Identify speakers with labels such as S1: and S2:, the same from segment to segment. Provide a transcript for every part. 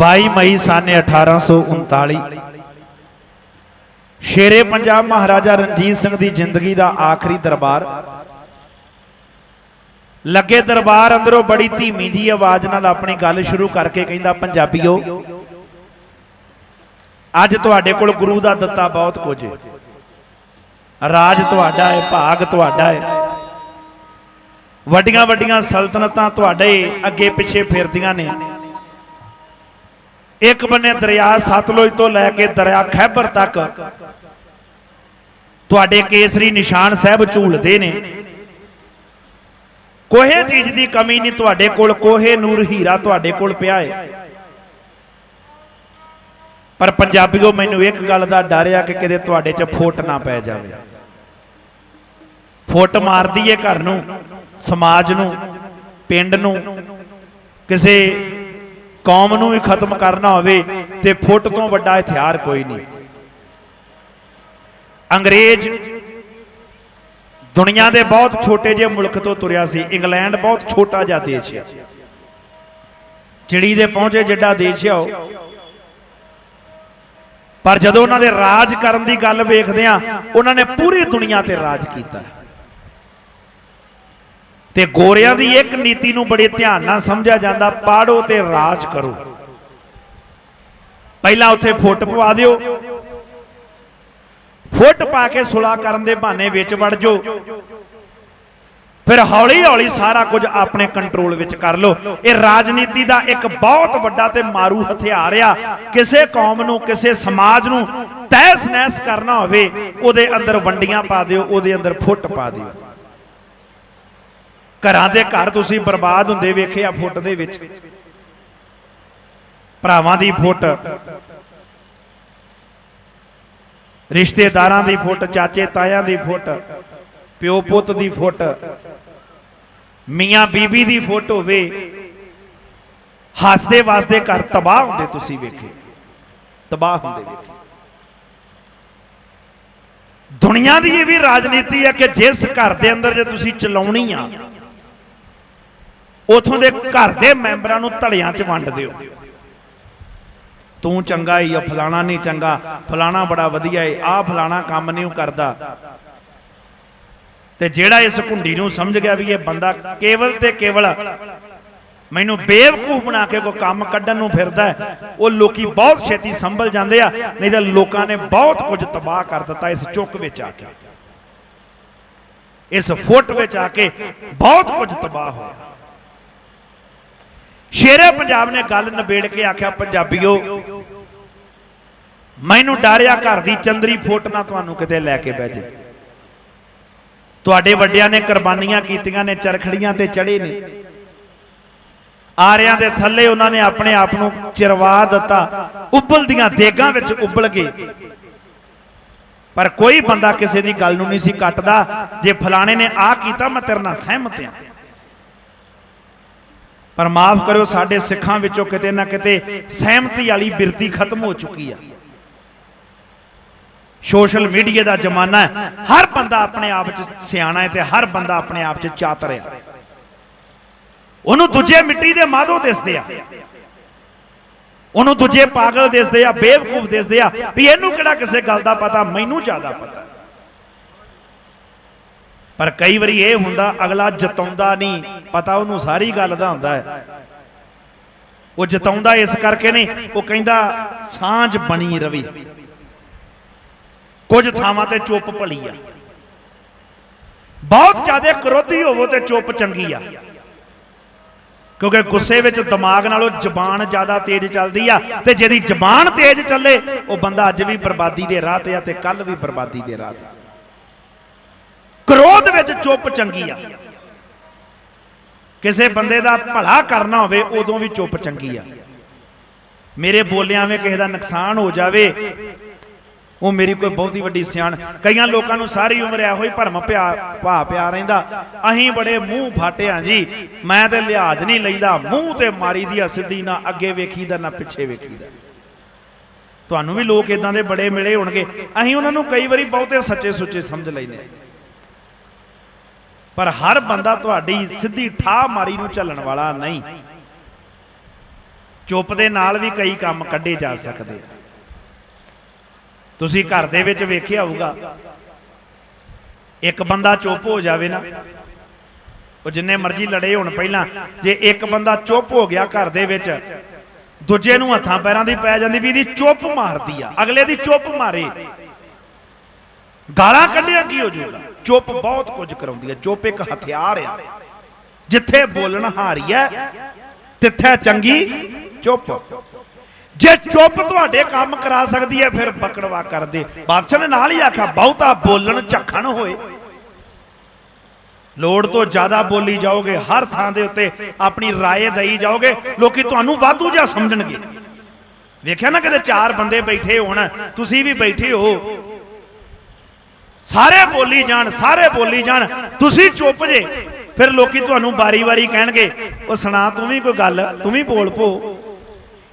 S1: 22 ਮਈ ਸਨ 1839 ਸ਼ੇਰੇ ਪੰਜਾਬ ਮਹਾਰਾਜਾ ਰਣਜੀਤ ਸਿੰਘ ਦੀ ਜ਼ਿੰਦਗੀ ਦਾ ਆਖਰੀ ਦਰਬਾਰ। ਲੱਗੇ ਦਰਬਾਰ ਅੰਦਰੋਂ ਬੜੀ ਧੀਮੀ ਜੀ ਆਵਾਜ਼ ਨਾਲ ਆਪਣੀ ਗੱਲ ਸ਼ੁਰੂ ਕਰਕੇ ਕਹਿੰਦਾ, ਪੰਜਾਬੀਓ, ਅੱਜ ਤੁਹਾਡੇ ਕੋਲ ਗੁਰੂ ਦਾ ਦਿੱਤਾ ਬਹੁਤ ਕੁਝ ਹੈ ਰਾਜ ਤੁਹਾਡਾ ਹੈ ਭਾਗ ਤੁਹਾਡਾ ਹੈ ਵੱਡੀਆਂ ਵੱਡੀਆਂ ਸਲਤਨਤਾਂ ਤੁਹਾਡੇ ਅੱਗੇ ਪਿੱਛੇ ਫਿਰਦੀਆਂ ਨੇ। ਇੱਕ ਬੰਨੇ ਦਰਿਆ ਸਤਲੁਜ ਤੋਂ ਲੈ ਕੇ ਦਰਿਆ ਖੈਬਰ ਤੱਕ। ਤੁਹਾਡੇ ਕੇਸਰੀ ਨਿਸ਼ਾਨ ਸਾਹਿਬ ਝੂਲਦੇ ਨੇ। ਕੋਹੇ ਚੀਜ਼ ਦੀ ਕਮੀ ਨਹੀਂ ਤੁਹਾਡੇ ਕੋਲ, ਕੋਹੇ ਨੂਰ ਹੀਰਾ ਤੁਹਾਡੇ ਕੋਲ ਪਿਆ ਹੈ ਪਰ ਪੰਜਾਬੀਓ, ਮੈਨੂੰ ਇੱਕ ਗੱਲ ਦਾ ਡਰ ਆ ਕਿ ਕਿਤੇ ਤੁਹਾਡੇ 'ਚ ਫੁੱਟ ਨਾ ਪੈ ਜਾਵੇ। ਫੁੱਟ ਮਾਰਦੀ ਏ ਘਰ ਨੂੰ, ਸਮਾਜ ਨੂੰ, ਪਿੰਡ ਨੂੰ, ਕਿਸੇ ਕੌਮ ਨੂੰ ਵੀ ਖਤਮ ਕਰਨਾ ਹੋਵੇ ਤੇ ਫੁੱਟ ਤੋਂ ਵੱਡਾ ਹਥਿਆਰ ਕੋਈ ਨਹੀਂ। ਅੰਗਰੇਜ਼ ਦੁਨੀਆ ਦੇ ਬਹੁਤ ਛੋਟੇ ਜਿਹੇ ਮੁਲਕ ਤੋਂ ਤੁਰਿਆ ਸੀ। ਇੰਗਲੈਂਡ ਬਹੁਤ ਛੋਟਾ ਜਿਹਾ ਦੇਸ਼ ਹੈ। ਚਿੜੀ ਦੇ ਪਹੁੰਚੇ ਜਿੱਡਾ ਦੇਸ਼ ਆ ਉਹ। ਪਰ ਜਦੋਂ ਉਹਨਾਂ ਦੇ ਰਾਜ ਕਰਨ ਦੀ ਗੱਲ ਵੇਖਦੇ ਆ ਉਹਨਾਂ ਨੇ ਪੂਰੀ ਦੁਨੀਆ ਤੇ ਰਾਜ ਕੀਤਾ ਤੇ ਗੋਰਿਆਂ ਦੀ ਇੱਕ ਨੀਤੀ ਨੂੰ ਬੜੇ ਧਿਆਨ ਨਾਲ ਸਮਝਿਆ ਜਾਂਦਾ, ਪਾੜੋ ਤੇ ਰਾਜ ਕਰੋ। ਪਹਿਲਾਂ ਉੱਥੇ ਫੁੱਟ ਪਵਾ ਦਿਓ। ਫੁੱਟ ਪਾ ਕੇ ਸੁਲਾ ਕਰਨ ਦੇ ਬਹਾਨੇ ਵਿੱਚ ਵੜ ਜਾਓ ਫਿਰ ਹੌਲੀ ਹੌਲੀ ਸਾਰਾ ਕੁਝ ਆਪਣੇ ਕੰਟਰੋਲ ਵਿੱਚ ਕਰ ਲਓ। ਇਹ ਰਾਜਨੀਤੀ ਦਾ ਇੱਕ ਬਹੁਤ ਵੱਡਾ ਤੇ ਮਾਰੂ ਹਥਿਆਰ ਆ। ਕਿਸੇ ਕੌਮ ਨੂੰ, ਕਿਸੇ ਸਮਾਜ ਨੂੰ ਤਹਿਸ ਨਹਿਸ ਕਰਨਾ ਹੋਵੇ, ਉਹਦੇ ਅੰਦਰ ਵੰਡੀਆਂ ਪਾ ਦਿਓ, ਉਹਦੇ ਅੰਦਰ ਫੁੱਟ ਪਾ ਦਿਓ। ਘਰਾਂ ਦੇ ਘਰ ਤੁਸੀਂ ਬਰਬਾਦ ਹੁੰਦੇ ਵੇਖੇ ਆ ਫੁੱਟ ਦੇ ਵਿੱਚ। ਭਰਾਵਾਂ ਦੀ ਫੁੱਟ, ਰਿਸ਼ਤੇਦਾਰਾਂ ਦੀ ਫੁੱਟ, ਚਾਚੇ ਤਾਇਆਂ ਦੀ ਫੁੱਟ, ਪਿਓ ਪੁੱਤ ਦੀ ਫੁੱਟ, ਮੀਆਂ ਬੀਬੀ ਦੀ ਫੁੱਟ ਹੋਵੇ, ਹੱਸਦੇ ਵਸਦੇ ਘਰ ਤਬਾਹ ਹੁੰਦੇ ਤੁਸੀਂ ਵੇਖੇ। ਤਬਾਹ ਹੁੰਦੇ ਵੇਖੇ। ਦੁਨੀਆ ਦੀ ਇਹ ਵੀ ਰਾਜਨੀਤੀ ਹੈ ਕਿ ਜਿਸ ਘਰ ਦੇ ਅੰਦਰ ਜੇ ਤੁਸੀਂ ਚਲਾਉਣੀ ਆ ਉਥੋਂ ਦੇ ਘਰ ਦੇ ਮੈਂਬਰਾਂ ਨੂੰ ਧੜਿਆਂ 'ਚ ਵੰਡ ਦਿਓ। ਤੂੰ ਚੰਗਾ ਹੀ ਆ, ਫਲਾਣਾ ਨਹੀਂ ਚੰਗਾ। ਫਲਾਣਾ ਬੜਾ ਵਧੀਆ ਏ। ਆ ਫਲਾਣਾ ਕੰਮ ਨਹੀਂ ਉਹ ਕਰਦਾ। ਤੇ ਜਿਹੜਾ ਇਸ ਘੁੰਡੀ ਨੂੰ ਸਮਝ ਗਿਆ ਵੀ ਇਹ ਬੰਦਾ ਕੇਵਲ ਤੇ ਕੇਵਲ ਮੈਨੂੰ ਬੇਵਕੂਫ ਬਣਾ ਕੇ ਕੋਈ ਕੰਮ ਕੱਢਣ ਨੂੰ ਫਿਰਦਾ ਉਹ ਲੋਕੀ ਬਹੁਤ ਛੇਤੀ ਸੰਭਲ ਜਾਂਦੇ ਆ, ਨਹੀਂ ਤਾਂ ਲੋਕਾਂ ਨੇ ਬਹੁਤ ਕੁਝ ਤਬਾਹ ਕਰ ਦਿੱਤਾ ਇਸ ਚੁੱਕ ਵਿੱਚ ਆ ਕੇ। ਇਸ ਫੁੱਟ ਵਿੱਚ ਆ ਕੇ ਬਹੁਤ ਕੁਝ ਤਬਾਹ ਹੋਇਆ। ਸ਼ੇਰੇ ਪੰਜਾਬ ਨੇ ਗੱਲ ਨਿਬੇੜ ਕੇ ਆਖਿਆ, ਪੰਜਾਬੀਓ, ਮੈਨੂੰ ਡਰਿਆ ਘਰ ਦੀ ਚੰਦਰੀ ਫੋਟ ਨਾ ਤੁਹਾਨੂੰ ਕਿਤੇ ਲੈ ਕੇ ਬਹਿ ਜੇ। ਤੁਹਾਡੇ ਵੱਡਿਆਂ ਨੇ ਕੁਰਬਾਨੀਆਂ ਕੀਤੀਆਂ ਨੇ, ਚਰਖੜੀਆਂ ਤੇ ਚੜੇ ਨੇ। ਆਰਿਆਂ ਦੇ ਥੱਲੇ ਉਹਨਾਂ ਨੇ ਆਪਣੇ ਆਪ ਨੂੰ ਚਿਰਵਾ ਦਿੱਤਾ। ਉਬਲਦੀਆਂ ਦੇਗਾਂ ਵਿੱਚ ਉਬਲ ਗਏ। ਪਰ ਕੋਈ ਬੰਦਾ ਕਿਸੇ ਦੀ ਗੱਲ ਨੂੰ ਨਹੀਂ ਸੀ ਕੱਟਦਾ। ਜੇ ਫਲਾਣੇ ਨੇ ਆ ਕੀਤਾ, ਮੈਂ ਤੇਰੇ ਨਾਲ ਸਹਿਮਤ ਹਾਂ। ਪਰ ਮਾਫ ਕਰਿਓ, ਸਾਡੇ ਸਿੱਖਾਂ ਵਿੱਚੋਂ ਕਿਤੇ ਨਾ ਕਿਤੇ ਸਹਿਮਤੀ ਵਾਲੀ ਬਿਰਤੀ ਖਤਮ ਹੋ ਚੁੱਕੀ ਆ। ਸੋਸ਼ਲ ਮੀਡੀਆ ਦਾ ਜ਼ਮਾਨਾ ਹੈ, ਹਰ ਬੰਦਾ ਆਪਣੇ ਆਪ 'ਚ ਸਿਆਣਾ ਹੈ ਤੇ ਹਰ ਬੰਦਾ ਆਪਣੇ ਆਪ 'ਚ ਚਾਤਰ ਆ ਉਹਨੂੰ ਦੂਜੇ ਮਿੱਟੀ ਦੇ ਮਾਧੋ ਦਿਸਦੇ ਆ। ਉਹਨੂੰ ਦੂਜੇ ਪਾਗਲ ਦਿਸਦੇ ਆ, ਬੇਵਕੂਫ ਦਿਸਦੇ ਆ, ਵੀ ਇਹਨੂੰ ਕਿਹੜਾ ਕਿਸੇ ਗੱਲ ਦਾ ਪਤਾ, ਮੈਨੂੰ ਜ਼ਿਆਦਾ ਪਤਾ। ਪਰ ਕਈ ਵਾਰੀ ਇਹ ਹੁੰਦਾ, ਅਗਲਾ ਜਤਾਉਂਦਾ ਨਹੀਂ ਪਤਾ ਉਹਨੂੰ ਸਾਰੀ ਗੱਲ ਦਾ ਹੁੰਦਾ ਹੈ। ਉਹ ਜਤਾਉਂਦਾ ਇਸ ਕਰਕੇ ਨਹੀਂ, ਉਹ ਕਹਿੰਦਾ ਸਾਂਝ ਬਣੀ ਰਵੇ। ਕੁਝ ਥਾਵਾਂ ਤੇ ਚੁੱਪ ਭਲੀ ਆ। ਬਹੁਤ ਜ਼ਿਆਦਾ ਕਰੋਧੀ ਹੋਵੋ ਤੇ ਚੁੱਪ ਚੰਗੀ ਆ। ਕਿਉਂਕਿ ਗੁੱਸੇ ਵਿੱਚ ਦਿਮਾਗ ਨਾਲੋਂ ਜ਼ਬਾਨ ਜ਼ਿਆਦਾ ਤੇਜ਼ ਚੱਲਦੀ ਆ ਤੇ ਜਿਹਦੀ ਜ਼ਬਾਨ ਤੇਜ਼ ਚੱਲੇ, ਉਹ ਬੰਦਾ ਅੱਜ ਵੀ ਬਰਬਾਦੀ ਦੇ ਰਾਹ ਤੇ ਆ ਤੇ ਕੱਲ ਵੀ ਬਰਬਾਦੀ ਦੇ ਰਾਹ ਤੇ ਕ੍ਰੋਧ ਵਿੱਚ ਚੁੱਪ ਚੰਗੀ ਆ। ਕਿਸੇ ਬੰਦੇ ਦਾ ਭਲਾ ਕਰਨਾ ਹੋਵੇ, ਉਦੋਂ ਵੀ ਚੁੱਪ ਚੰਗੀ ਆ। ਮੇਰੇ ਬੋਲਿਆਂ ਵਿੱਚ ਕਿਸੇ ਦਾ ਨੁਕਸਾਨ ਹੋ ਜਾਵੇ, ਉਹ ਮੇਰੀ ਕੋਈ ਬਹੁਤੀ ਵੱਡੀ ਸਿਆਣ। ਕਈਆਂ ਲੋਕਾਂ ਨੂੰ ਸਾਰੀ ਉਮਰ ਇਹੋ ਹੀ ਭਰਮ ਪਿਆ ਭਾ ਪਿਆ ਰਹਿੰਦਾ। ਅਸੀਂ ਬੜੇ ਮੂੰਹ ਫਾਟਿਆ ਜੀ। ਮੈਂ ਤੇ ਲਿਹਾਜ਼ ਨਹੀਂ ਲੈਂਦਾ ਮੂੰਹ ਤੇ ਮਾਰੀ ਦੀ ਆ ਸਿੱਧੀ, ਨਾ ਅੱਗੇ ਵੇਖੀਦਾ, ਨਾ ਪਿੱਛੇ ਵੇਖੀਦਾ। ਤੁਹਾਨੂੰ ਵੀ ਲੋਕ ਇਦਾਂ ਦੇ ਬੜੇ ਮਿਲੇ ਹੋਣਗੇ। ਅਸੀਂ ਉਹਨਾਂ ਨੂੰ ਕਈ ਵਾਰੀ ਬਹੁਤੇ ਸੱਚੇ ਸੁੱਚੇ ਸਮਝ ਲੈਂਦੇ ਹਾਂ ਪਰ ਹਰ ਬੰਦਾ ਤੁਹਾਡੀ ਸਿੱਧੀ ਠਾਹ ਮਾਰੀ ਨੂੰ ਝੱਲਣ ਵਾਲਾ ਨਹੀਂ। ਚੁੱਪ ਦੇ ਨਾਲ ਵੀ ਕਈ ਕੰਮ ਕੱਢੇ ਜਾ ਸਕਦੇ ਤੁਸੀਂ ਘਰ ਦੇ ਵਿੱਚ ਵੇਖਿਆ ਹੋਊਗਾ, ਇੱਕ ਬੰਦਾ ਚੁੱਪ ਹੋ ਜਾਵੇ ਨਾ, ਉਹ ਜਿੰਨੇ ਮਰਜ਼ੀ ਲੜੇ ਹੋਣ ਪਹਿਲਾਂ, ਜੇ ਇੱਕ ਬੰਦਾ ਚੁੱਪ ਹੋ ਗਿਆ ਘਰ ਦੇ ਵਿੱਚ, ਦੂਜੇ ਨੂੰ ਹੱਥਾਂ ਪੈਰਾਂ ਦੀ ਪੈ ਜਾਂਦੀ ਵੀ ਇਹਦੀ ਚੁੱਪ ਮਾਰਦੀ ਆ, ਅਗਲੇ ਦੀ ਚੁੱਪ ਮਾਰੇ। ਗਾਲਾਂ ਕੱਢਿਆ ਕੀ ਹੋ ਜਾਊਗਾ? ਚੁੱਪ ਬਹੁਤ ਕੁਝ ਕਰਾਉਂਦੀ ਹੈ ਚੁੱਪ ਇੱਕ ਹਥਿਆਰ ਆ ਜਿੱਥੇ ਬੋਲਣ ਹਾਰੀ ਹੈ ਤਿੱਥੇ ਚੰਗੀ ਚੁੱਪ ਜੇ ਚੁੱਪ ਤੁਹਾਡੇ ਕੰਮ ਕਰਾ ਸਕਦੀ ਹੈ ਫਿਰ ਬਕੜਵਾ ਕਰਦੇ ਬਾਦਸ਼ਾਹ ਨੇ ਨਾਲ ਹੀ ਆਖਿਆ ਬਹੁਤਾ ਬੋਲਣ ਝੱਖਣ ਹੋਏ ਲੋੜ ਤੋਂ ਜ਼ਿਆਦਾ ਬੋਲੀ ਜਾਓਗੇ ਹਰ ਥਾਂ ਦੇ ਉੱਤੇ ਆਪਣੀ رائے ਦਈ ਜਾਓਗੇ ਲੋਕੀ ਤੁਹਾਨੂੰ ਵਾਧੂ ਜਿਹਾ ਸਮਝਣਗੇ ਵੇਖਿਆ ਨਾ ਕਿਤੇ ਚਾਰ ਬੰਦੇ ਬੈਠੇ ਹੋਣ ਤੁਸੀਂ ਵੀ ਬੈਠੇ ਹੋ ਸਾਰੇ ਬੋਲੀ ਜਾਣ, ਸਾਰੇ ਬੋਲੀ ਜਾਣ। ਤੁਸੀਂ ਚੁੱਪ ਜੇ, ਫਿਰ ਲੋਕੀ ਤੁਹਾਨੂੰ ਬਾਰੀ-ਬਾਰੀ ਕਹਿਣਗੇ, ਉਹ ਸੁਣਾ, ਤੂੰ ਵੀ ਕੋਈ ਗੱਲ, ਤੂੰ ਵੀ ਬੋਲ ਪੋ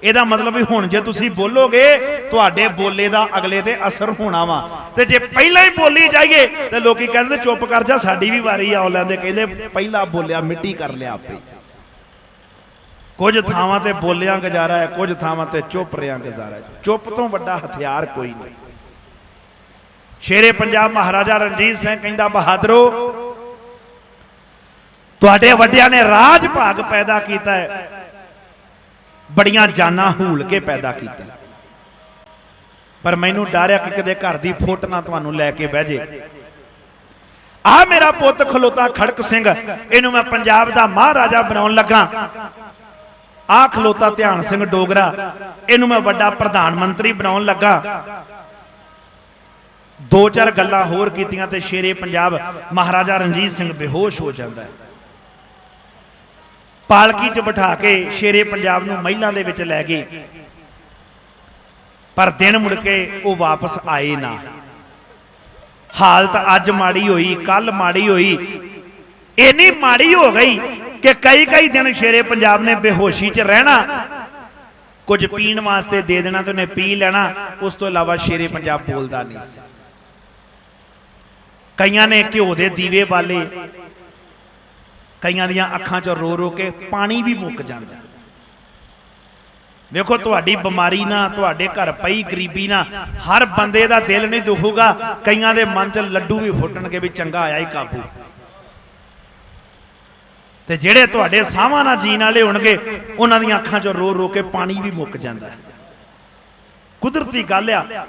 S1: ਇਹਦਾ ਮਤਲਬ ਵੀ ਹੁਣ ਜੇ ਤੁਸੀਂ ਬੋਲੋਗੇ, ਤੁਹਾਡੇ ਬੋਲੇ ਦਾ ਅਗਲੇ ਤੇ ਅਸਰ ਹੋਣਾ ਵਾ। ਤੇ ਜੇ ਪਹਿਲਾਂ ਹੀ ਬੋਲੀ ਜਾਈਏ, ਤੇ ਲੋਕੀ ਕਹਿੰਦੇ ਚੁੱਪ ਕਰ ਜਾ, ਸਾਡੀ ਵੀ ਵਾਰੀ ਆ ਲੈਂਦੇ ਕਹਿੰਦੇ ਪਹਿਲਾਂ ਬੋਲਿਆ, ਮਿੱਟੀ ਕਰ ਲਿਆ ਆਪੇ। ਕੁਝ ਥਾਵਾਂ ਤੇ ਬੋਲਿਆ ਗੁਜ਼ਾਰਾ ਹੈ, ਕੁਝ ਥਾਵਾਂ ਤੇ ਚੁੱਪ ਰਿਆਂ ਗੁਜ਼ਾਰਾ ਹੈ। ਚੁੱਪ ਤੋਂ ਵੱਡਾ ਹਥਿਆਰ ਕੋਈ ਨਹੀਂ। ਸ਼ੇਰੇ ਪੰਜਾਬ ਮਹਾਰਾਜਾ ਰਣਜੀਤ ਸਿੰਘ ਕਹਿੰਦਾ, ਬਹਾਦਰੋ, ਤੁਹਾਡੇ ਵੱਡਿਆਂ ਨੇ ਰਾਜ ਭਾਗ ਪੈਦਾ ਕੀਤਾ ਹੈ। ਬੜੀਆਂ ਜਾਨਾਂ ਹੂਲ ਕੇ ਪੈਦਾ ਕੀਤਾ ਪਰ ਮੈਨੂੰ ਡਰ ਆ ਕਿ ਕਿਤੇ ਘਰ ਦੀ ਫੋਟ ਨਾ ਤੁਹਾਨੂੰ ਲੈ ਕੇ ਬਹਿ ਜੇ। ਆ ਮੇਰਾ ਪੁੱਤ ਖਲੋਤਾ ਖੜਕ ਸਿੰਘ। ਇਹਨੂੰ ਮੈਂ ਪੰਜਾਬ ਦਾ ਮਹਾਰਾਜਾ ਬਣਾਉਣ ਲੱਗਾ। ਆ ਖਲੋਤਾ ਧਿਆਨ ਸਿੰਘ ਡੋਗਰਾ। ਇਹਨੂੰ ਮੈਂ ਵੱਡਾ ਪ੍ਰਧਾਨ ਮੰਤਰੀ ਬਣਾਉਣ ਲੱਗਾ। ਦੋ ਚਾਰ ਗੱਲਾਂ ਹੋਰ ਕੀਤੀਆਂ ਤੇ ਸ਼ੇਰੇ ਪੰਜਾਬ ਮਹਾਰਾਜਾ ਰਣਜੀਤ ਸਿੰਘ ਬੇਹੋਸ਼ ਹੋ ਜਾਂਦਾ ਹੈ। ਪਾਲਕੀ 'ਚ ਬਿਠਾ ਕੇ ਸ਼ੇਰੇ ਪੰਜਾਬ ਨੂੰ ਮਹਿਲਾਂ ਦੇ ਵਿੱਚ ਲੈ ਗਏ। ਪਰ ਦਿਨ ਮੁੜ ਕੇ ਉਹ ਵਾਪਸ ਆਏ ਨਾ। ਹਾਲਤ ਅੱਜ ਮਾੜੀ ਹੋਈ ਕੱਲ ਮਾੜੀ ਹੋਈ। ਇੰਨੀ ਮਾੜੀ ਹੋ ਗਈ ਕਿ ਕਈ ਕਈ ਦਿਨ ਸ਼ੇਰੇ ਪੰਜਾਬ ਨੇ ਬੇਹੋਸ਼ੀ 'ਚ ਰਹਿਣਾ। ਕੁਝ ਪੀਣ ਵਾਸਤੇ ਦੇ ਦੇਣਾ ਤੇ ਉਹਨੇ ਪੀ ਲੈਣਾ, ਉਸ ਤੋਂ ਇਲਾਵਾ ਸ਼ੇਰੇ ਪੰਜਾਬ ਬੋਲਦਾ ਨਹੀਂ ਸੀ। ਕਈਆਂ ਨੇ ਘਿਓ ਦੇ ਦੀਵੇ ਬਾਲੇ। ਕਈਆਂ ਦੀਆਂ ਅੱਖਾਂ 'ਚੋਂ ਰੋ ਰੋ ਕੇ ਪਾਣੀ ਵੀ ਮੁੱਕ ਜਾਂਦਾ। ਵੇਖੋ, ਤੁਹਾਡੀ ਬਿਮਾਰੀ ਨਾ, ਤੁਹਾਡੇ ਘਰ ਪਈ ਗਰੀਬੀ ਨਾ, ਹਰ ਬੰਦੇ ਦਾ ਦਿਲ ਨਹੀਂ ਦੁਖੂਗਾ। ਕਈਆਂ ਦੇ ਮਨ 'ਚ ਲੱਡੂ ਵੀ ਫੁੱਟਣਗੇ ਵੀ ਚੰਗਾ ਆਇਆ ਹੀ ਕਾਬੂ। ਤੇ ਜਿਹੜੇ ਤੁਹਾਡੇ ਸਾਹਾਂ ਨਾਲ ਜੀਣ ਵਾਲੇ ਹੋਣਗੇ, ਉਹਨਾਂ ਦੀਆਂ ਅੱਖਾਂ 'ਚੋਂ ਰੋ ਰੋ ਕੇ ਪਾਣੀ ਵੀ ਮੁੱਕ ਜਾਂਦਾ। ਕੁਦਰਤੀ ਗੱਲ ਆ।